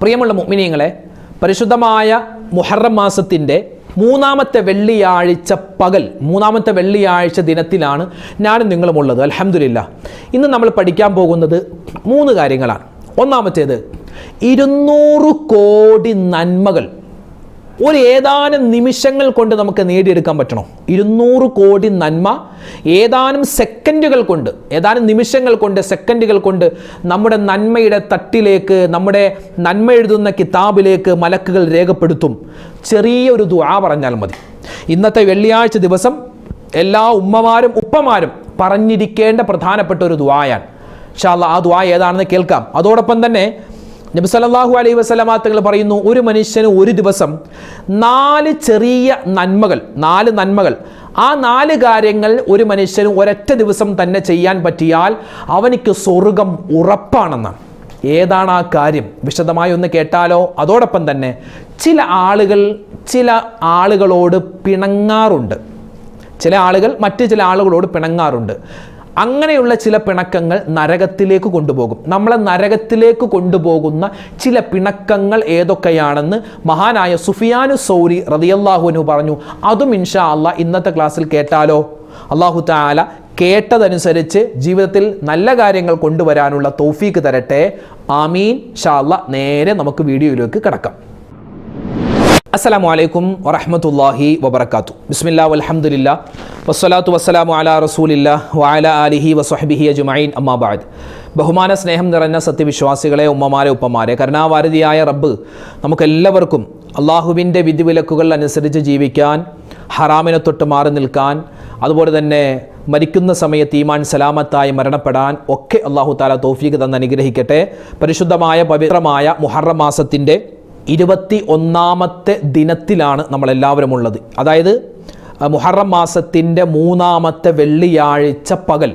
പ്രിയമുള്ള മുഅ്മിനീങ്ങളെ പരിശുദ്ധമായ മുഹറം മാസത്തിന്റെ മൂന്നാമത്തെ വെള്ളിയാഴ്ച പകൽ മൂന്നാമത്തെ വെള്ളിയാഴ്ച ദിനത്തിലാണ് ഞാനും നിങ്ങളുമുള്ളത്. അലഹമില്ല ഇന്ന് നമ്മൾ പഠിക്കാൻ പോകുന്നത് മൂന്ന് കാര്യങ്ങളാണ്. ഒന്നാമത്തേത് ഇരുന്നൂറ് കോടി നന്മകൾ. ഒരു ഏതാനും നിമിഷങ്ങൾ കൊണ്ട് നമുക്ക് നേടിയെടുക്കാൻ പറ്റണോ? ഇരുന്നൂറ് കോടി നന്മ ഏതാനും സെക്കൻഡുകൾ കൊണ്ട് ഏതാനും നിമിഷങ്ങൾ കൊണ്ട് സെക്കൻഡുകൾ കൊണ്ട് നമ്മുടെ നന്മയുടെ തട്ടിലേക്ക് നമ്മുടെ നന്മ എഴുതുന്ന കിതാബിലേക്ക് മലക്കുകൾ രേഖപ്പെടുത്തും. ചെറിയൊരു ദുആ പറഞ്ഞാൽ മതി. ഇന്നത്തെ വെള്ളിയാഴ്ച ദിവസം എല്ലാ ഉമ്മമാരും ഉപ്പമാരും പറഞ്ഞിരിക്കേണ്ട പ്രധാനപ്പെട്ട ഒരു ദുആയാണ്. ഷാല്ല ആ ദുആ ഏതാണെന്ന് കേൾക്കാം. അതോടൊപ്പം തന്നെ നബി സല്ലല്ലാഹു അലൈഹി വസല്ലമ തങ്ങൾ പറയുന്നു ഒരു മനുഷ്യന് ഒരു ദിവസം നാല് ചെറിയ നന്മകൾ നാല് നന്മകൾ. ആ നാല് കാര്യങ്ങൾ ഒരു മനുഷ്യന് ഒരൊറ്റ ദിവസം തന്നെ ചെയ്യാൻ പറ്റിയാൽ അവനിക്ക് സ്വർഗം ഉറപ്പാണെന്ന് ഏതാണ് ആ കാര്യം? വിശദമായി ഒന്ന് കേട്ടാലോ? അതോടൊപ്പം തന്നെ ചില ആളുകൾ ചില ആളുകളോട് പിണങ്ങാറുണ്ട്. ചില ആളുകൾ മറ്റ് ചില ആളുകളോട് പിണങ്ങാറുണ്ട്. അങ്ങനെയുള്ള ചില പിണക്കങ്ങൾ നരകത്തിലേക്ക് കൊണ്ടുപോകും. നമ്മളെ നരകത്തിലേക്ക് കൊണ്ടുപോകുന്ന ചില പിണക്കങ്ങൾ ഏതൊക്കെയാണെന്ന് മഹാനായ സുഫിയാനു സൗരി റതിയല്ലാഹുനു പറഞ്ഞു. അതും ഇൻഷാ അല്ലാ ഇന്നത്തെ ക്ലാസ്സിൽ കേട്ടാലോ? അള്ളാഹു താല കേട്ടതനുസരിച്ച് ജീവിതത്തിൽ നല്ല കാര്യങ്ങൾ കൊണ്ടുവരാനുള്ള തോഫീക്ക് തരട്ടെ. ആമീൻ. ഷാ അല്ലാ നേരെ നമുക്ക് വീഡിയോയിലേക്ക് കിടക്കാം. അസ്സലാമു അലൈക്കും വറഹമത്തല്ലാഹി വബർക്കാത്തു ബിസ്മില്ലാ വൽഹംദുലില്ലാ. വസ്സലാത്തു വസ്സലാമു അലാ റസൂലില്ല വഅല ആലിഹി വസ്വഹബിഹി അജ്മഈൻ. അമ്മാ ബഅദ്. ബഹുമാന സ്നേഹം നിറഞ്ഞ സത്യവിശ്വാസികളെ ഉമ്മമാരെ ഉപ്പമാരെ കരുണാവാരതിയായ റബ്ബ് നമുക്കെല്ലാവർക്കും അള്ളാഹുവിന്റെ വിധിവിലക്കുകൾ അനുസരിച്ച് ജീവിക്കാൻ ഹറാമിനെ തൊട്ട് മാറി നിൽക്കാൻ അതുപോലെ തന്നെ മരിക്കുന്ന സമയത്ത് ഈമാൻ സലാമത്തായി മരണപ്പെടാൻ ഒക്കെ അള്ളാഹു താല തോഫീക്ക് തന്ന് അനുഗ്രഹിക്കട്ടെ. പരിശുദ്ധമായ പവിത്രമായ മുഹറം മാസത്തിന്റെ ഇരുപത്തി ഒന്നാമത്തെ ദിനത്തിലാണ് നമ്മളെല്ലാവരും ഉള്ളത് അതായത് മുഹറം മാസത്തിന്റെ മൂന്നാമത്തെ വെള്ളിയാഴ്ച പകൽ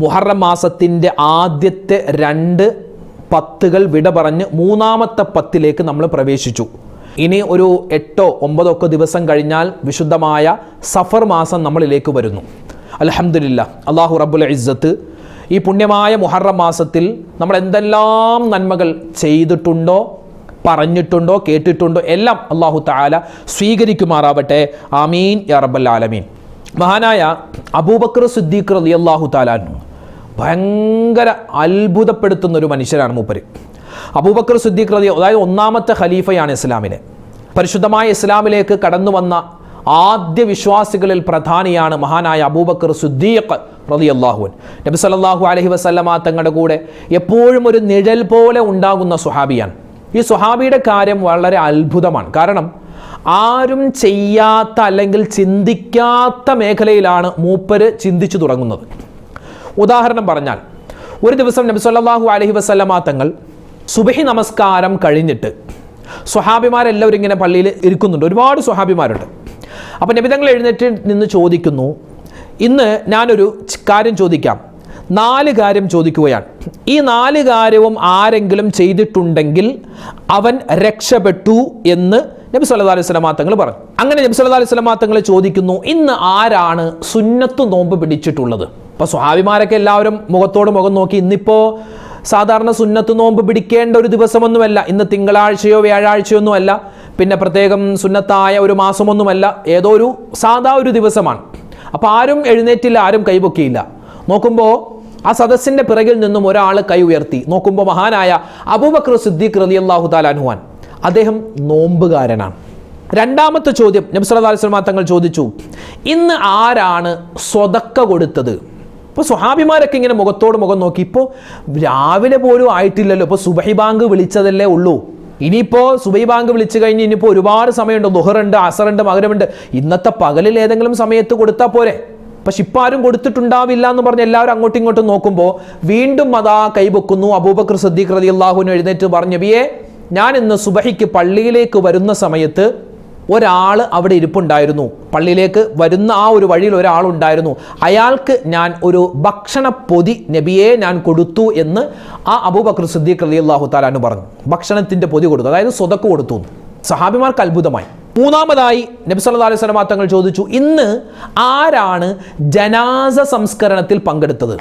മുഹറം മാസത്തിന്റെ ആദ്യത്തെ രണ്ട് പത്തുകൾ വിട പറഞ്ഞ് മൂന്നാമത്തെ പത്തിലേക്ക് നമ്മൾ പ്രവേശിച്ചു. ഇനി ഒരു എട്ടോ ഒമ്പതോ ഒക്കെ ദിവസം കഴിഞ്ഞാൽ വിശുദ്ധമായ സഫർ മാസം നമ്മളിലേക്ക് വരുന്നു. അലഹമില്ല അള്ളാഹു റബ്ബുൽ ഇസ്സത്ത് ഈ പുണ്യമായ മുഹറം മാസത്തിൽ നമ്മൾ എന്തെല്ലാം നന്മകൾ ചെയ്തിട്ടുണ്ടോ പറഞ്ഞിട്ടുണ്ടോ കേട്ടിട്ടുണ്ടോ എല്ലാം അള്ളാഹു താല സ്വീകരിക്കുമാറാവട്ടെ. ആമീൻ യാ റബ്ബൽ ആലമീൻ. മഹാനായ അബൂബക്കർ സിദ്ദീഖ് റലി അള്ളാഹു താലാനു ഭയങ്കര അത്ഭുതപ്പെടുത്തുന്ന ഒരു മനുഷ്യനാണ് മൂപ്പര്. അബൂബക്കർ സിദ്ദീഖ് റലി അതായത് ഒന്നാമത്തെ ഖലീഫയാണ് ഇസ്ലാമിനെ പരിശുദ്ധമായ ഇസ്ലാമിലേക്ക് കടന്നു വന്ന ആദ്യ വിശ്വാസികളിൽ പ്രധാനിയാണ് മഹാനായ അബൂബക്കർ സുദ്ദീഖ് റതി അള്ളാഹുൻ നബി സല്ലല്ലാഹു അലഹി വസല്ലമ തങ്ങളുടെ കൂടെ എപ്പോഴും ഒരു നിഴൽ പോലെ ഉണ്ടാകുന്ന സുഹാബിയാണ് ഈ സുഹാബിയുടെ കാര്യം വളരെ അത്ഭുതമാണ്. കാരണം ആരും ചെയ്യാത്ത അല്ലെങ്കിൽ ചിന്തിക്കാത്ത മേഖലയിലാണ് മൂപ്പര് ചിന്തിച്ചു തുടങ്ങുന്നത്. ഉദാഹരണം പറഞ്ഞാൽ ഒരു ദിവസം നബി സല്ലല്ലാഹു അലൈഹി വസല്ലമ തങ്ങൾ സുബഹി നമസ്കാരം കഴിഞ്ഞിട്ട് സ്വഹാബിമാരെല്ലാവരും ഇങ്ങനെ പള്ളിയിൽ ഇരിക്കുന്നുണ്ട്. ഒരുപാട് സ്വഹാബിമാരുണ്ട്. അപ്പം നബിതങ്ങൾ എഴുന്നേറ്റ് നിന്ന് ചോദിക്കുന്നു ഇന്ന് ഞാനൊരു കാര്യം ചോദിക്കാം. നാല് കാര്യം ചോദിക്കുകയാണ്. ഈ നാല് കാര്യവും ആരെങ്കിലും ചെയ്തിട്ടുണ്ടെങ്കിൽ അവൻ രക്ഷപ്പെട്ടു എന്ന് നബി സല്ലല്ലാഹു അലൈഹി വസല്ലമ തങ്ങൾ പറഞ്ഞു. അങ്ങനെ നബി സല്ലല്ലാഹു അലൈഹി വസല്ലമ തങ്ങൾ ചോദിക്കുന്നു ഇന്ന് ആരാണ് സുന്നത്ത് നോമ്പ് പിടിച്ചിട്ടുള്ളത്? അപ്പോൾ സ്വാഭിമാരൊക്കെ എല്ലാവരും മുഖത്തോട് മുഖം നോക്കി ഇന്നിപ്പോ സാധാരണ സുന്നത്ത് നോമ്പ് പിടിക്കേണ്ട ഒരു ദിവസമൊന്നുമല്ല. ഇന്ന് തിങ്കളാഴ്ചയോ വ്യാഴാഴ്ചയോ ഒന്നുമല്ല പിന്നെ പ്രത്യേകം സുന്നത്തായ ഒരു മാസമൊന്നുമല്ല. ഏതോ ഒരു സാധാ ഒരു ദിവസമാണ്. അപ്പോൾ ആരും എഴുന്നേറ്റില്ല ആരും കൈപൊക്കിയില്ല നോക്കുമ്പോൾ ആ സദസ്സിന്റെ പിറകിൽ നിന്നും ഒരാൾ കൈ ഉയർത്തി. നോക്കുമ്പോൾ മഹാനായ അബൂബക്കർ സിദ്ദീഖ് റലി അള്ളാഹു താലാൻഹുവാൻ അദ്ദേഹം നോമ്പുകാരനാണ്. രണ്ടാമത്തെ ചോദ്യം നബി സല്ലല്ലാഹു അലൈഹി തങ്ങൾ ചോദിച്ചു ഇന്ന് ആരാണ് സ്വതക്ക കൊടുത്തത്? ഇപ്പോൾ സ്വഹാബിമാരൊക്കെ ഇങ്ങനെ മുഖത്തോട് മുഖം നോക്കി ഇപ്പോൾ രാവിലെ പോലും ആയിട്ടില്ലല്ലോ. ഇപ്പോൾ സുബഹി ബാങ്ക് വിളിച്ചതല്ലേ ഉള്ളൂ. ഇനിയിപ്പോൾ സുബൈ ബാങ്ക് വിളിച്ചു കഴിഞ്ഞ് ഇനിയിപ്പോൾ ഒരുപാട് സമയമുണ്ട്. ദുഹറുണ്ട് അസറുണ്ട് മകരമുണ്ട് ഇന്നത്തെ പകലിൽ ഏതെങ്കിലും സമയത്ത് കൊടുത്താൽ പോരെ? പക്ഷെ ഇപ്പം ആരും കൊടുത്തിട്ടുണ്ടാവില്ല എന്ന് പറഞ്ഞ് എല്ലാവരും അങ്ങോട്ടും ഇങ്ങോട്ടും നോക്കുമ്പോൾ വീണ്ടും അതാ കൈവെക്കുന്നു അബൂബക്കർ സദ്ദീഖ് റതി അള്ളാഹുവിന് എഴുന്നേറ്റ് പറഞ്ഞ ബിയെ ഞാൻ ഇന്ന് സുബഹിക്ക് പള്ളിയിലേക്ക് വരുന്ന സമയത്ത് ഒരാൾ അവിടെ ഇരിപ്പുണ്ടായിരുന്നു. പള്ളിയിലേക്ക് വരുന്ന ആ ഒരു വഴിയിൽ ഒരാളുണ്ടായിരുന്നു അയാൾക്ക് ഞാൻ ഒരു ഭക്ഷണ പൊതി നബിയെ ഞാൻ കൊടുത്തു എന്ന് ആ അബൂബക്കർ സിദ്ദീഖ് അലി അള്ളാഹു താലാന് പറഞ്ഞു. ഭക്ഷണത്തിന്റെ പൊതി കൊടുത്തു. അതായത് സ്വതക്ക് കൊടുത്തു. സഹാബിമാർക്ക് അത്ഭുതമായി. മൂന്നാമതായി നബി സല്ലല്ലാഹു അലൈഹി വസല്ലം തങ്ങൾ ചോദിച്ചു ഇന്ന് ആരാണ് ജനാസ സംസ്കരണത്തിൽ പങ്കെടുത്തത്?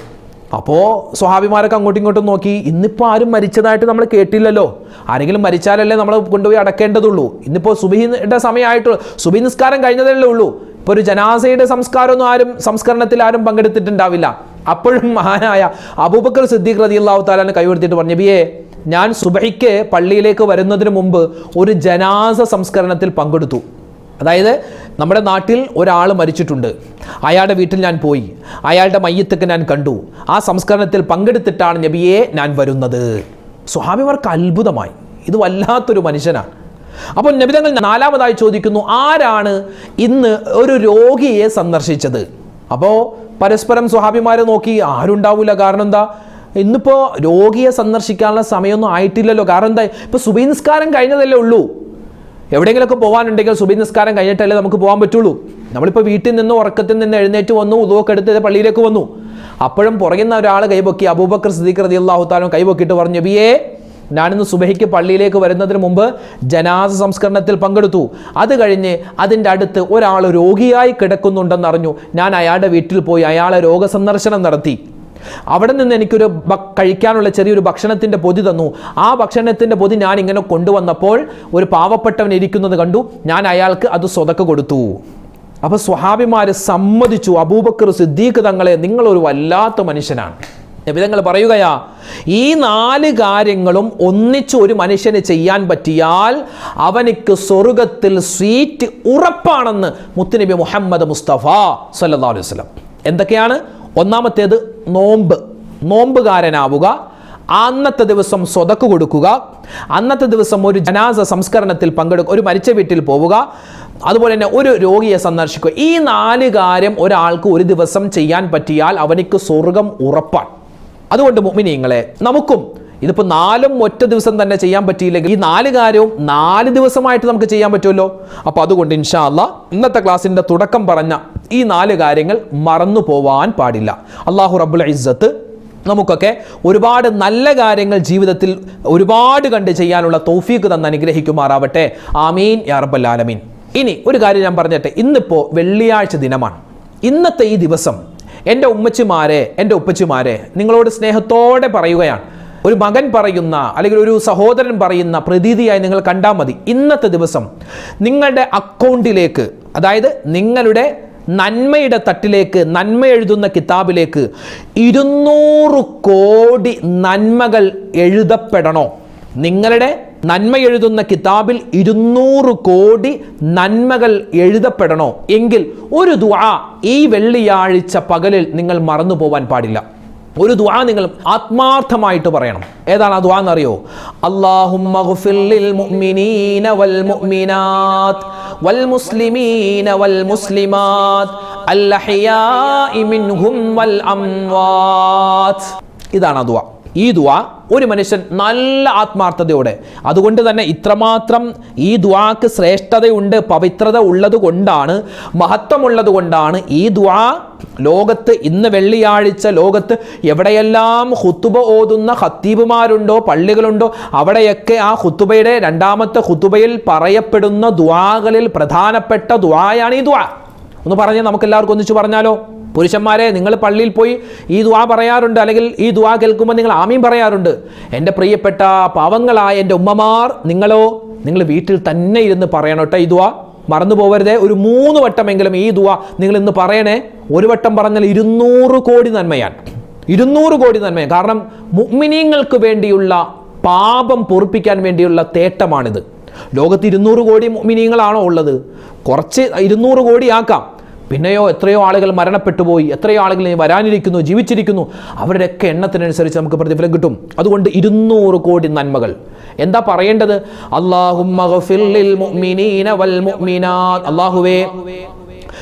അപ്പോൾ സ്വഹാബിമാരൊക്കെ അങ്ങോട്ടും ഇങ്ങോട്ടും നോക്കി ഇന്നിപ്പോൾ ആരും മരിച്ചതായിട്ട് നമ്മൾ കേട്ടില്ലല്ലോ. ആരെങ്കിലും മരിച്ചാലല്ലേ നമ്മൾ കൊണ്ടുപോയി അടക്കേണ്ടതുള്ളൂ. ഇന്നിപ്പോൾ സുബിഹിയുടെ സമയമായിട്ടുള്ളൂ. സുബി നിസ്കാരം കഴിഞ്ഞതല്ലേ ഉള്ളൂ. ഇപ്പോൾ ഒരു ജനാസയുടെ സംസ്കാരമൊന്നും ആരും സംസ്കരണത്തിൽ ആരും പങ്കെടുത്തിട്ടുണ്ടാവില്ല. അപ്പോഴും മഹാനായ അബൂബക്കർ സിദ്ദീഖ് റതി അള്ളാഹു താലാൻ കൈവെടുത്തിട്ട് പറഞ്ഞു നബിയെ ഞാൻ സുബഹിക്ക് പള്ളിയിലേക്ക് വരുന്നതിന് മുമ്പ് ഒരു ജനാസ സംസ്കരണത്തിൽ പങ്കെടുത്തു. അതായത് നമ്മുടെ നാട്ടിൽ ഒരാൾ മരിച്ചിട്ടുണ്ട്. അയാളുടെ വീട്ടിൽ ഞാൻ പോയി. അയാളുടെ മയ്യത്തൊക്കെ ഞാൻ കണ്ടു. ആ സംസ്കരണത്തിൽ പങ്കെടുത്തിട്ടാണ് നബിയെ ഞാൻ വരുന്നത്. സ്വാമിമാർക്ക് അത്ഭുതമായി. ഇത് വല്ലാത്തൊരു മനുഷ്യനാണ്. അപ്പോൾ നബിതങ്ങൾ നാലാമതായി ചോദിക്കുന്നു ആരാണ് ഇന്ന് ഒരു രോഗിയെ സന്ദർശിച്ചത്? അപ്പോൾ പരസ്പരം സ്വഹാബിമാരെ നോക്കി ആരുണ്ടാവില്ല കാരണം എന്താ? ഇന്നിപ്പോൾ രോഗിയെ സന്ദർശിക്കാനുള്ള സമയമൊന്നും ആയിട്ടില്ലല്ലോ. കാരണം എന്താ? ഇപ്പോൾ സുബൈ നിസ്കാരം കഴിഞ്ഞതല്ലേ ഉള്ളൂ. എവിടെയെങ്കിലുമൊക്കെ പോകാനുണ്ടെങ്കിൽ സുബൈ നിസ്കാരം കഴിഞ്ഞിട്ടല്ലേ നമുക്ക് പോകാൻ പറ്റുള്ളൂ. നമ്മളിപ്പോൾ വീട്ടിൽ നിന്ന് ഉറക്കത്തിൽ നിന്ന് എഴുന്നേറ്റ് വന്നു ഉദവൊക്കെ എടുത്ത് പള്ളിയിലേക്ക് വന്നു. അപ്പോഴും പുറകുന്ന ഒരാൾ കൈപൊക്കി അബൂബക്കർ സിദ്ദീഖ് റതി അള്ളാഹുത്താലും കൈപൊക്കിയിട്ട് പറഞ്ഞു ബിയേ ഞാനിന്ന് സുബഹിക്ക് പള്ളിയിലേക്ക് വരുന്നതിന് മുമ്പ് ജനാസ സംസ്കരണത്തിൽ പങ്കെടുത്തു. അത് കഴിഞ്ഞ് അതിന്റെ അടുത്ത് ഒരാൾ രോഗിയായി കിടക്കുന്നുണ്ടെന്ന് അറിഞ്ഞു. ഞാൻ അയാളുടെ വീട്ടിൽ പോയി അയാളെ രോഗസന്ദർശനം നടത്തി. അവിടെ നിന്ന് എനിക്കൊരു കഴിക്കാനുള്ള ചെറിയൊരു ഭക്ഷണത്തിന്റെ പൊതി തന്നു. ആ ഭക്ഷണത്തിന്റെ പൊതി ഞാൻ ഇങ്ങനെ കൊണ്ടുവന്നപ്പോൾ ഒരു പാവപ്പെട്ടവൻ ഇരിക്കുന്നത് കണ്ടു. ഞാൻ അയാൾക്ക് അത് സ്വതക്ക കൊടുത്തു. അപ്പോൾ സ്വഹാബിമാർ സമ്മതിച്ചു. അബൂബക്കർ സിദ്ദീഖ് തങ്ങളെ നിങ്ങളൊരു വല്ലാത്ത മനുഷ്യനാണ്. നബിതങ്ങൾ പറയുകയാ ഈ നാല് കാര്യങ്ങളും ഒന്നിച്ച് ഒരു മനുഷ്യന് ചെയ്യാൻ പറ്റിയാൽ അവനിക്ക് സ്വർഗത്തിൽ സീറ്റ് ഉറപ്പാണെന്ന് മുത്തുനബി മുഹമ്മദ് മുസ്തഫ സല്ലല്ലാഹു അലൈഹി എന്തൊക്കെയാണ്? ഒന്നാമത്തേത് നോമ്പ്. നോമ്പുകാരനാവുക അന്നത്തെ ദിവസം സ്വതക്ക് കൊടുക്കുക അന്നത്തെ ദിവസം ഒരു ജനാസ സംസ്കരണത്തിൽ പങ്കെടുക്കുക ഒരു മരിച്ച വീട്ടിൽ പോവുക അതുപോലെ തന്നെ ഒരു രോഗിയെ സന്ദർശിക്കുക. ഈ നാല് കാര്യം ഒരാൾക്ക് ഒരു ദിവസം ചെയ്യാൻ പറ്റിയാൽ അവനിക്ക് സ്വർഗം ഉറപ്പാണ്. അതുകൊണ്ട് മുഅ്മിനീങ്ങളെ നമുക്കും ഇതിപ്പോൾ നാലും ഒറ്റ ദിവസം തന്നെ ചെയ്യാൻ പറ്റിയില്ലെങ്കിൽ ഈ നാല് കാര്യവും നാല് ദിവസമായിട്ട് നമുക്ക് ചെയ്യാൻ പറ്റുമല്ലോ. അപ്പോൾ അതുകൊണ്ട് ഇൻഷാ അല്ല ഇന്നത്തെ ക്ലാസ്സിന്റെ തുടക്കം പറഞ്ഞ ഈ നാല് കാര്യങ്ങൾ മറന്നു പോവാൻ പാടില്ല. അള്ളാഹു റബ്ബുൽ ഇസ്സത്ത് നമുക്കൊക്കെ ഒരുപാട് നല്ല കാര്യങ്ങൾ ജീവിതത്തിൽ ഒരുപാട് കണ്ട് ചെയ്യാനുള്ള തൗഫീക്ക് തന്ന് അനുഗ്രഹിക്കുമാറാവട്ടെ. ആമീൻ യാറബല്ലാലമീൻ ഇനി ഒരു കാര്യം ഞാൻ പറഞ്ഞട്ടെ ഇന്നിപ്പോൾ വെള്ളിയാഴ്ച ദിനമാണ്. ഇന്നത്തെ ഈ ദിവസം എന്റെ ഉമ്മച്ചിമാരെ എന്റെ ഉപ്പച്ചിമാരെ നിങ്ങളോട് സ്നേഹത്തോടെ പറയുകയാണ്. ഒരു മകൻ പറയുന്ന അല്ലെങ്കിൽ ഒരു സഹോദരൻ പറയുന്ന പ്രതീതിയായി നിങ്ങൾ കണ്ടാൽ മതി. ഇന്നത്തെ ദിവസം നിങ്ങളുടെ അക്കൗണ്ടിലേക്ക് അതായത് നിങ്ങളുടെ നന്മയുടെ തട്ടിലേക്ക് നന്മ എഴുതുന്ന കിതാബിലേക്ക് ഇരുന്നൂറ് കോടി നന്മകൾ എഴുതപ്പെടണോ? നിങ്ങളുടെ നന്മ എഴുതുന്ന കിതാബിൽ ഇരുന്നൂറ് കോടി നന്മകൾ എഴുതപ്പെടണോ? എങ്കിൽ ഒരു ദുആ ഈ വെള്ളിയാഴ്ച പകലിൽ നിങ്ങൾ മറന്നു പോവാൻ പാടില്ല. ഒരു ദുആ നിങ്ങൾ ആത്മാർത്ഥമായിട്ട് പറയണം. ഏതാണ് ആ ദുആ എന്നറിയോ അല്ലാഹുമ്മ ഗുഫിർ മുഅ്മിനീന വൽ മുഅ്മിനാത്ത് വൽ മുസ്ലിമീന വൽ മുസ്ലിമാത്ത് അൽ അഹ്യാഇ മിൻഹും വൽ അംവാത്ത് ഇതാണ് ആ ദുആ. ഈ ദുആ ഒരു മനുഷ്യൻ നല്ല ആത്മാർത്ഥതയോടെ. അതുകൊണ്ട് തന്നെ ഇത്രമാത്രം ഈ ദുആക്ക് ശ്രേഷ്ഠതയുണ്ട് പവിത്രത ഉള്ളത് കൊണ്ടാണ് മഹത്വമുള്ളത് കൊണ്ടാണ് ഈ ദുആ ലോകത്ത് ഇന്ന് വെള്ളിയാഴ്ച ലോകത്ത് എവിടെയെല്ലാം ഹുത്തുബ ഓതുന്ന ഹത്തീബുമാരുണ്ടോ പള്ളികളുണ്ടോ അവിടെയൊക്കെ ആ ഹുത്തുബയുടെ രണ്ടാമത്തെ ഹുത്തുബയിൽ പറയപ്പെടുന്ന ദുആകളിൽ പ്രധാനപ്പെട്ട ദുആയാണ് ഈ ദുആ. ഒന്ന് പറഞ്ഞ് നമുക്കെല്ലാവർക്കും ഒന്നിച്ച് പറഞ്ഞാലോ? പുരുഷന്മാരെ നിങ്ങൾ പള്ളിയിൽ പോയി ഈ ദുവാ പറയാറുണ്ട് അല്ലെങ്കിൽ ഈ ദുവാ കേൾക്കുമ്പോൾ നിങ്ങൾ ആമീൻ പറയാറുണ്ട്. എന്റെ പ്രിയപ്പെട്ട പാവങ്ങളായ എന്റെ ഉമ്മമാർ നിങ്ങളോ നിങ്ങൾ വീട്ടിൽ തന്നെ ഇരുന്ന് പറയണം കേട്ടോ ഈ ദുവാ മറന്നു പോകരുതേ ഒരു മൂന്ന് വട്ടമെങ്കിലും ഈ ദുവാ നിങ്ങൾ ഇന്ന് പറയണേ. ഒരു വട്ടം പറഞ്ഞാൽ ഇരുന്നൂറ് കോടി നന്മയാണ്. ഇരുന്നൂറ് കോടി നന്മയാണ്. കാരണം മുഗ്മിനീങ്ങൾക്ക് വേണ്ടിയുള്ള പാപം പൊറുപ്പിക്കാൻ വേണ്ടിയുള്ള തേട്ടമാണിത്. ലോകത്ത് ഇരുന്നൂറ് കോടി മുഗ്മിനീങ്ങളാണോ ഉള്ളത്? കുറച്ച് ഇരുന്നൂറ് കോടി ആക്കാം. പിന്നെയോ എത്രയോ ആളുകൾ മരണപ്പെട്ടു പോയി എത്രയോ ആളുകൾ വരാനിരിക്കുന്നു ജീവിച്ചിരിക്കുന്നു. അവരുടെയൊക്കെ എണ്ണത്തിനനുസരിച്ച് നമുക്ക് പ്രതിഫലം കിട്ടും. അതുകൊണ്ട് ഇരുന്നൂറ് കോടി നന്മകൾ. എന്താ പറയേണ്ടത്? അള്ളാഹുവേ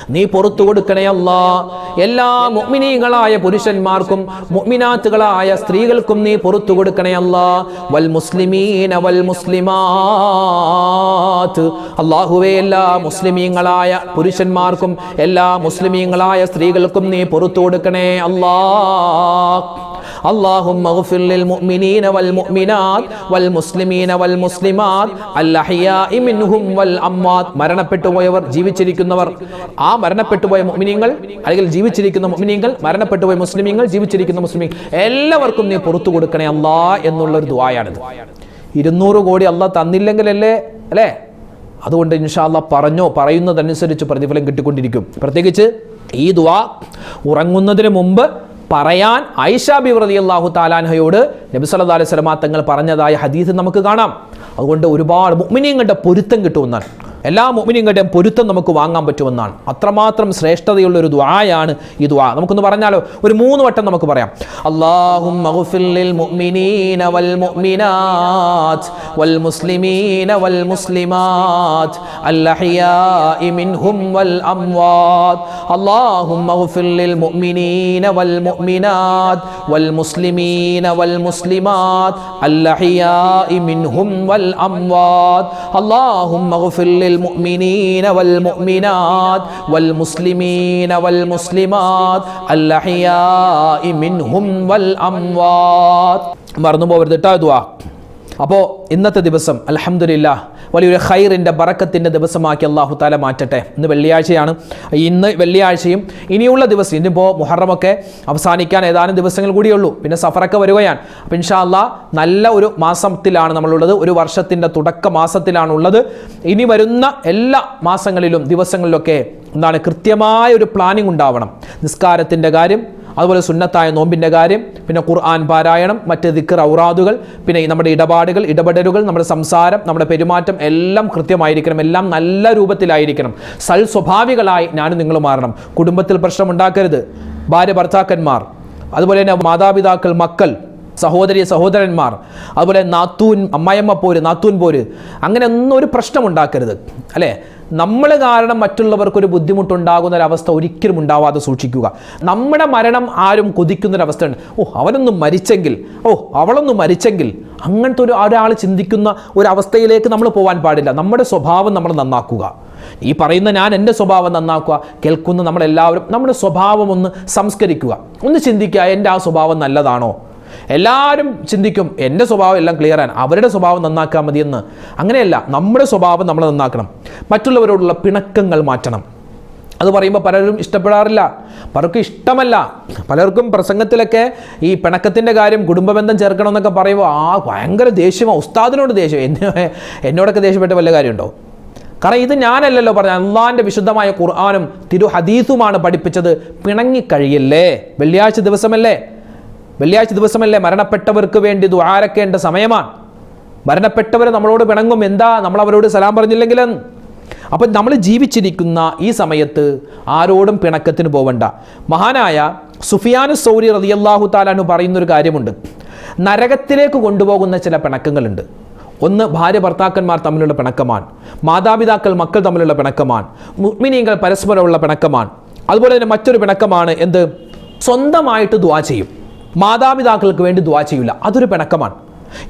നീ പുറത്തു കൊടുക്കണേ അല്ലാ. എല്ലാ മുഗ്മിനീകളായ പുരുഷന്മാർക്കും മുഗ്മിനാത്തുകളായ സ്ത്രീകൾക്കും നീ പുറത്തു കൊടുക്കണേ അല്ലാ. വൽ മുസ്ലിമീന വൽ മുസ്ലിമാത്ത്. അല്ലാഹുവേ എല്ലാ മുസ്ലിമീങ്ങളായ പുരുഷന്മാർക്കും എല്ലാ മുസ്ലിമീങ്ങളായ സ്ത്രീകൾക്കും നീ പുറത്തു കൊടുക്കണേ അല്ലാ. اللهم اغفر للمؤمنين والمؤمنات والمسلمين والمسلمات الأحياء منهم والأموات മരണപ്പെട്ടു പോയവർ ജീവിച്ചിരിക്കുന്നവർ ആ മരണപ്പെട്ടു പോയ മുഅ്മിനീങ്ങൾ അല്ലെങ്കിൽ ജീവിച്ചിരിക്കുന്ന മുഅ്മിനീങ്ങൾ മരണപ്പെട്ടു പോയ മുസ്ലിമീങ്ങൾ ജീവിച്ചിരിക്കുന്ന മുസ്ലിമീങ്ങൾ എല്ലാവർക്കും നീ പുറത്തു കൊടുക്കണേ അല്ലാ എന്നുള്ള ഒരു ദുആയാണിത് ഇരുന്നൂറ് കോടി അള്ളാഹ് തന്നില്ലെങ്കിലല്ലേ അല്ലേ അതുകൊണ്ട് ഇൻഷാല്ല പറഞ്ഞോ പറയുന്നതനുസരിച്ച് പ്രതിഫലം കിട്ടിക്കൊണ്ടിരിക്കും പ്രത്യേകിച്ച് ഈ ദുആ ഉറങ്ങുന്നതിന് മുമ്പ് പറയാൻ ഐഷ ബി റതി അള്ളാഹു താലാൻഹയോട് നബി സല്ലല്ലാഹു അലൈഹി സ്വലമാ തങ്ങൾ പറഞ്ഞതായ ഹദീസ് നമുക്ക് കാണാം. അതുകൊണ്ട് ഒരുപാട് മുഅ്മിനീങ്ങളുടെ പൊരുത്തം കിട്ടുമെന്നാണ്. എല്ലാ മുമിനിങ്ങളുടെയും പൊരുത്തം നമുക്ക് വാങ്ങാൻ പറ്റുമെന്നാണ്. അത്രമാത്രം ശ്രേഷ്ഠതയുള്ള ഒരു ദ്വായാണ് ഈ ദ്വാ നമുക്കൊന്ന് പറഞ്ഞാലോ ഒരു മൂന്ന് വട്ടം നമുക്ക് പറയാം. അള്ളാഹും والمسلمين ലിൽ മുഅ്മിനീന വൽ മുഅ്മിനാത്ത് വൽ മുസ്ലിമീന വൽ മുസ്ലിമാത്ത് അൽ والمسلمات മിൻഹും വൽ അംവാത്ത് اللهم اغفر ലിൽ മുഅ്മിനീന വൽ മുഅ്മിനാത്ത് വൽ മുസ്ലിമീന വൽ മുസ്ലിമാത്ത് അൽ അഹ്യാഇ മിൻഹും വൽ അംവാത്ത് അല്ലാഹുമ്മ ഗ്ഫിർ ലിൽ للمؤمنين والمؤمنات والمسلمين والمسلمات الأحياء منهم والأموات മറന്നു പോകരുത് കേട്ടോ ദുആ അപ്പോൾ ഇന്നത്തെ ദിവസം അലഹമില്ല വലിയൊരു ഖൈറിന്റെ ബറക്കത്തിന്റെ ദിവസമാക്കി അള്ളാഹു താല മാറ്റട്ടെ. ഇന്ന് വെള്ളിയാഴ്ചയാണ്. ഇന്ന് വെള്ളിയാഴ്ചയും ഇനിയുള്ള ദിവസം ഇനിയിപ്പോൾ മുഹറമൊക്കെ അവസാനിക്കാൻ ഏതാനും ദിവസങ്ങൾ കൂടിയുള്ളൂ. പിന്നെ സഫറൊക്കെ വരികയാണ്. അപ്പം ഇൻഷാ അല്ലാ നല്ല ഒരു മാസത്തിലാണ് നമ്മളുള്ളത്. ഒരു വർഷത്തിന്റെ തുടക്ക മാസത്തിലാണുള്ളത്. ഇനി വരുന്ന എല്ലാ മാസങ്ങളിലും ദിവസങ്ങളിലൊക്കെ എന്താണ് കൃത്യമായ ഒരു പ്ലാനിംഗ് ഉണ്ടാവണം. നിസ്കാരത്തിന്റെ കാര്യം അതുപോലെ സുന്നത്തായ നോമ്പിന്റെ കാര്യം പിന്നെ ഖുർആൻ പാരായണം മറ്റ് ദിക്കർ ഔറാദുകൾ പിന്നെ നമ്മുടെ ഇടപാടുകൾ ഇടപെടലുകൾ നമ്മുടെ സംസാരം നമ്മുടെ പെരുമാറ്റം എല്ലാം കൃത്യമായിരിക്കണം. എല്ലാം നല്ല രൂപത്തിലായിരിക്കണം. സൽ സ്വഭാവികളായി ഞാനും നിങ്ങൾ മാറണം. കുടുംബത്തിൽ പ്രശ്നമുണ്ടാക്കരുത് ഭാര്യ ഭർത്താക്കന്മാർ അതുപോലെ തന്നെ മാതാപിതാക്കൾ മക്കൾ സഹോദരി സഹോദരന്മാർ അതുപോലെ നാത്തൂൻ അമ്മായിയമ്മ പോര് നാത്തൂൻ പോര് അങ്ങനെ ഒന്നും ഒരു പ്രശ്നം ഉണ്ടാക്കരുത്. അല്ലേ? നമ്മൾ കാരണം മറ്റുള്ളവർക്കൊരു ബുദ്ധിമുട്ടുണ്ടാകുന്ന ഒരവസ്ഥ ഒരിക്കലും ഉണ്ടാവാതെ സൂക്ഷിക്കുക. നമ്മുടെ മരണം ആരും കൊതിക്കുന്നൊരവസ്ഥയുണ്ട്. ഓ അവനൊന്നും മരിച്ചെങ്കിൽ ഓ അവളൊന്നും മരിച്ചെങ്കിൽ അങ്ങനത്തെ ഒരു ഒരാൾ ചിന്തിക്കുന്ന ഒരു അവസ്ഥയിലേക്ക് നമ്മൾ പോകാൻ പാടില്ല. നമ്മുടെ സ്വഭാവം നമ്മൾ നന്നാക്കുക. ഈ പറയുന്ന ഞാൻ എന്റെ സ്വഭാവം നന്നാക്കുക കേൾക്കുന്ന നമ്മളെല്ലാവരും നമ്മുടെ സ്വഭാവം ഒന്ന് സംസ്കരിക്കുക. ഒന്ന് ചിന്തിക്കുക എന്റെ ആ സ്വഭാവം നല്ലതാണോ? എല്ലാവരും ചിന്തിക്കും എന്റെ സ്വഭാവം എല്ലാം ക്ലിയർ ആണ്. അവരുടെ സ്വഭാവം നന്നാക്കാൻ മതിയെന്ന്. അങ്ങനെയല്ല നമ്മുടെ സ്വഭാവം നമ്മൾ നന്നാക്കണം. മറ്റുള്ളവരോടുള്ള പിണക്കങ്ങൾ മാറ്റണം. അത് പറയുമ്പോൾ പലരും ഇഷ്ടപ്പെടാറില്ല. പലർക്കും ഇഷ്ടമല്ല. പലർക്കും പ്രസംഗത്തിലൊക്കെ ഈ പിണക്കത്തിന്റെ കാര്യം കുടുംബബന്ധം ചേർക്കണം എന്നൊക്കെ പറയുമ്പോൾ ആ ഭയങ്കര ദേഷ്യമാണ് ഉസ്താദിനോട് ദേഷ്യം എന്നെ എന്നോടൊക്കെ ദേഷ്യപ്പെട്ട വല്ല കാര്യമുണ്ടോ? കാരണം ഇത് ഞാനല്ലല്ലോ പറഞ്ഞ അള്ളാന്റെ വിശുദ്ധമായ ഖുർആാനും തിരു ഹദീസുമാണ് പഠിപ്പിച്ചത് പിണങ്ങിക്കഴിയല്ലേ വെള്ളിയാഴ്ച ദിവസമല്ലേ? വെള്ളിയാഴ്ച ദിവസമല്ലേ മരണപ്പെട്ടവർക്ക് വേണ്ടി ദ്വാരക്കേണ്ട സമയമാണ്. മരണപ്പെട്ടവർ നമ്മളോട് പിണങ്ങും. എന്താ? നമ്മൾ അവരോട് സലാം പറഞ്ഞില്ലെങ്കിലും. അപ്പം നമ്മൾ ജീവിച്ചിരിക്കുന്ന ഈ സമയത്ത് ആരോടും പിണക്കത്തിന് പോവണ്ട. മഹാനായ സുഫിയാനു സൗരി റതിയല്ലാഹു താലാനു പറയുന്നൊരു കാര്യമുണ്ട്. നരകത്തിലേക്ക് കൊണ്ടുപോകുന്ന ചില പിണക്കങ്ങളുണ്ട്. ഒന്ന് ഭാര്യ ഭർത്താക്കന്മാർ തമ്മിലുള്ള പിണക്കമാണ്. മാതാപിതാക്കൾ മക്കൾ തമ്മിലുള്ള പിണക്കമാണ്. മുഗ്മിനീങ്ങൾ പരസ്പരമുള്ള പിണക്കമാണ്. അതുപോലെ തന്നെ മറ്റൊരു പിണക്കമാണ് എന്ത്? സ്വന്തമായിട്ട് ദ്വാ ചെയ്യും. മാതാപിതാക്കൾക്ക് വേണ്ടി ദ്വാ ചെയ്യില്ല അതൊരു പിണക്കമാണ്.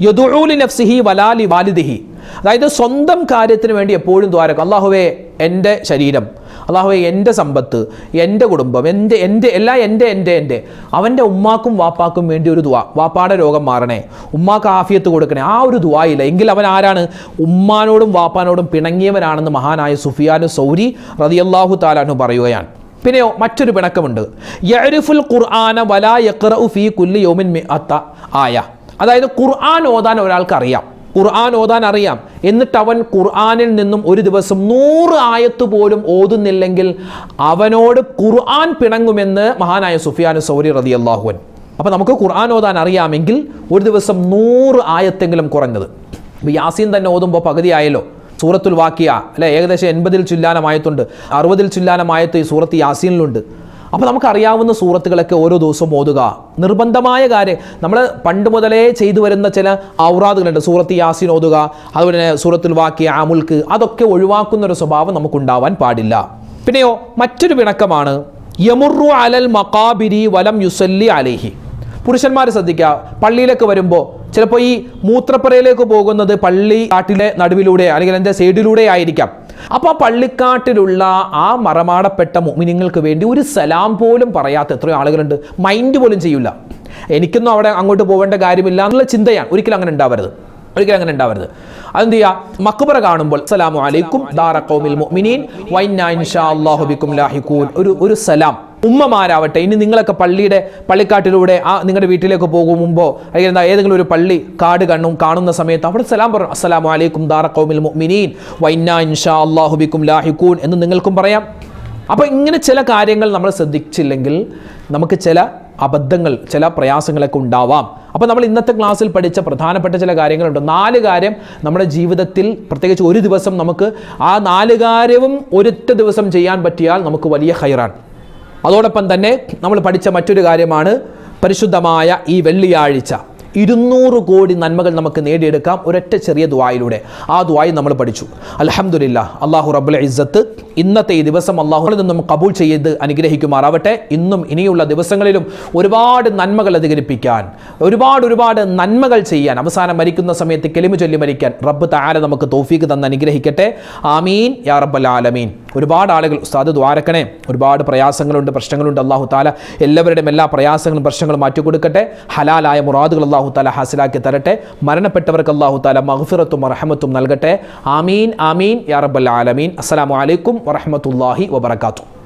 യദുഊലി നഫ്സിഹി വലാലി വാലിദിഹി. അതായത് സ്വന്തം കാര്യത്തിന് വേണ്ടി എപ്പോഴും ദ്വാരക്കും അള്ളാഹുവേ എന്റെ ശരീരം അള്ളാഹുവെ എന്റെ സമ്പത്ത് എന്റെ കുടുംബം എന്റെ എന്റെ എല്ലാം എന്റെ എന്റെ എന്റെ അവന്റെ ഉമ്മാക്കും വാപ്പാക്കും വേണ്ടി ഒരു ദുവാ വാപ്പാടെ രോഗം മാറണേ ഉമ്മാക്ക് ആഫിയത്ത് കൊടുക്കണേ ആ ഒരു ദുവായില്ല എങ്കിൽ അവൻ ആരാണ്? ഉമ്മാനോടും വാപ്പാനോടും പിണങ്ങിയവനാണെന്ന് മഹാനായ സുഫിയാനു സൗരി റതിയല്ലാഹു താലാനു പറയുകയാണ്. പിന്നെയോ മറ്റൊരു പിണക്കമുണ്ട്. യഅരിഫുൽ ഖുർആന വലാ യഖ്റഉ ഫീ കുല്ലി യൗമിൻ മിഅത്ത ആയ. അതായത് ഖുർആൻ ഓതാൻ ഒരാൾക്ക് അറിയാം. ഖുർആൻ ഓതാൻ അറിയാം. എന്നിട്ട് അവൻ ഖുർആനിൽ നിന്നും ഒരു ദിവസം നൂറ് ആയത്ത് പോലും ഓതുന്നില്ലെങ്കിൽ അവനോട് ഖുർആൻ പിണങ്ങുമെന്ന് മഹാനായ സുഫിയാനു സൗരി റതി അള്ളാഹുവൻ അപ്പം നമുക്ക് ഖുർആൻ ഓതാൻ അറിയാമെങ്കിൽ ഒരു ദിവസം നൂറ് ആയത്തെങ്കിലും കുറഞ്ഞത്. യാസീൻ തന്നെ ഓതുമ്പോൾ പകുതിയായല്ലോ. സൂറത്തുൽ വാക്കിയ അല്ലെ? ഏകദേശം എൺപതിൽ ചുല്ലാനം ആയത്തുണ്ട്. അറുപതിൽ ചുല്ലാനം ആയത്ത് ഈ സൂറത്ത് യാസീനിലുണ്ട്. അപ്പോൾ നമുക്കറിയാവുന്ന സൂറത്തുകളൊക്കെ ഓരോ ദിവസവും ഓതുക. നിർബന്ധമായ കാര്യം നമ്മൾ പണ്ട് മുതലേ ചെയ്തു വരുന്ന ചില ഔറാദുകളുണ്ട്. സൂറത്ത് യാസീൻ ഓതുക അതുപോലെ തന്നെ സൂറത്തുൽ വാക്കി ആമുൽക്ക് അതൊക്കെ ഒഴിവാക്കുന്ന ഒരു സ്വഭാവം നമുക്കുണ്ടാവാൻ പാടില്ല. പിന്നെയോ മറ്റൊരു പിണക്കമാണ് യമുറു അലൽ മക്കാബിരി വലം യുസല്ലി അലേഹി. പുരുഷന്മാർ ശ്രദ്ധിക്കുക. പള്ളിയിലേക്ക് വരുമ്പോൾ ചിലപ്പോൾ ഈ മൂത്രപ്പുരയിലേക്ക് പോകുന്നത് പള്ളി കാട്ടിലെ നടുവിലൂടെ അല്ലെങ്കിൽ എന്റെ സൈഡിലൂടെ ആയിരിക്കാം. അപ്പോൾ ആ പള്ളിക്കാട്ടിലുള്ള ആ മറമാടപ്പെട്ട മുമിനിങ്ങൾക്ക് വേണ്ടി ഒരു സലാം പോലും പറയാത്ത എത്രയോ ആളുകളുണ്ട്. മൈൻഡ് പോലും ചെയ്യില്ല എനിക്കൊന്നും അവിടെ അങ്ങോട്ട് പോകേണ്ട കാര്യമില്ല എന്നുള്ള ചിന്തയാണ് ഒരിക്കലും അങ്ങനെ ഉണ്ടാവരുത്. ഒരിക്കലും അങ്ങനെ ഉണ്ടാവരുത്. അതെന്ത് ചെയ്യുക മക്ബറ കാണുമ്പോൾ സലാമു അലൈക്കും ദാറ ഖൗമിൽ മുഅ്മിനീൻ വൈന്നാ ഇൻഷാ അല്ലാഹു ഒരു ഒരു സലാം. ഉമ്മമാരാവട്ടെ. ഇനി നിങ്ങളൊക്കെ പള്ളിയുടെ പള്ളിക്കാട്ടിലൂടെ ആ നിങ്ങളുടെ വീട്ടിലേക്ക് പോകും മുമ്പോ അല്ലെങ്കിൽ എന്താ ഏതെങ്കിലും ഒരു പള്ളി കാട് കണ്ണും കാണുന്ന സമയത്ത് അവിടെ സലാം പറഞ്ഞു അസ്സലാമു അലൈക്കും ദാറ ഖൗമിൽ മുഅ്മിനീൻ വൈന ഇൻഷാ അള്ളാഹുബിക്കും ലാഹിക്കൂൻ എന്ന് നിങ്ങൾക്കും പറയാം. അപ്പോൾ ഇങ്ങനെ ചില കാര്യങ്ങൾ നമ്മൾ ശ്രദ്ധിച്ചില്ലെങ്കിൽ നമുക്ക് ചില അബദ്ധങ്ങൾ ചില പ്രയാസങ്ങളൊക്കെ ഉണ്ടാവാം. അപ്പോൾ നമ്മൾ ഇന്നത്തെ ക്ലാസ്സിൽ പഠിച്ച പ്രധാനപ്പെട്ട ചില കാര്യങ്ങളുണ്ട്. നാല് കാര്യം നമ്മുടെ ജീവിതത്തിൽ പ്രത്യേകിച്ച് ഒരു ദിവസം നമുക്ക് ആ നാല് കാര്യവും ഒരൊറ്റ ദിവസം ചെയ്യാൻ പറ്റിയാൽ നമുക്ക് വലിയ ഹൈറാൻ അതോടൊപ്പം തന്നെ നമ്മൾ പഠിച്ച മറ്റൊരു കാര്യമാണ് പരിശുദ്ധമായ ഈ വെള്ളിയാഴ്ച. ഇരുന്നൂറ് കോടി നന്മകൾ നമുക്ക് നേടിയെടുക്കാം ഒരൊറ്റ ചെറിയ ദ്വായിലൂടെ ആ ദ്വായി നമ്മൾ പഠിച്ചു. അലഹമുല്ല അള്ളാഹു റബ്ബുൽ ഇസ്സത്ത് ഇന്നത്തെ ഈ ദിവസം അള്ളാഹുവിൽ നിന്നും കബൂൾ ചെയ്ത് അനുഗ്രഹിക്കുമാറാവട്ടെ. ഇന്നും ഇനിയുള്ള ദിവസങ്ങളിലും ഒരുപാട് നന്മകൾ അധികരിപ്പിക്കാൻ ഒരുപാട് ഒരുപാട് നന്മകൾ ചെയ്യാൻ അവസാനം മരിക്കുന്ന സമയത്ത് കെളിമ ചൊല്ലി മരിക്കാൻ റബ്ബ് താര നമുക്ക് തോഫീക്ക് തന്ന് അനുഗ്രഹിക്കട്ടെ. ആമീൻ. യാ റബ്ബൽ ആലമീൻ. ഒരുപാട് ആളുകൾ ഉസ്താദ് ദ്വാരക്കണേ ഒരുപാട് പ്രയാസങ്ങളുണ്ട് പ്രശ്നങ്ങളുണ്ട്. അള്ളാഹു താല എല്ലാവരുടെയും എല്ലാ പ്രയാസങ്ങളും പ്രശ്നങ്ങളും മാറ്റിക്കൊടുക്കട്ടെ. ഹലാലായ മുറാദുകൾ അള്ളാഹു താല ഹാസിലാക്കി തരട്ടെ. മരണപ്പെട്ടവർക്ക് അള്ളാഹു താല മഹഫിറത്തും റഹമത്തും നൽകട്ടെ. ആമീൻ ആമീൻ. യാ റബ്ബൽ ആലമീൻ. അസ്സലാമു അലൈക്കും വറഹമത്തല്ലാഹി വബർക്കാത്തു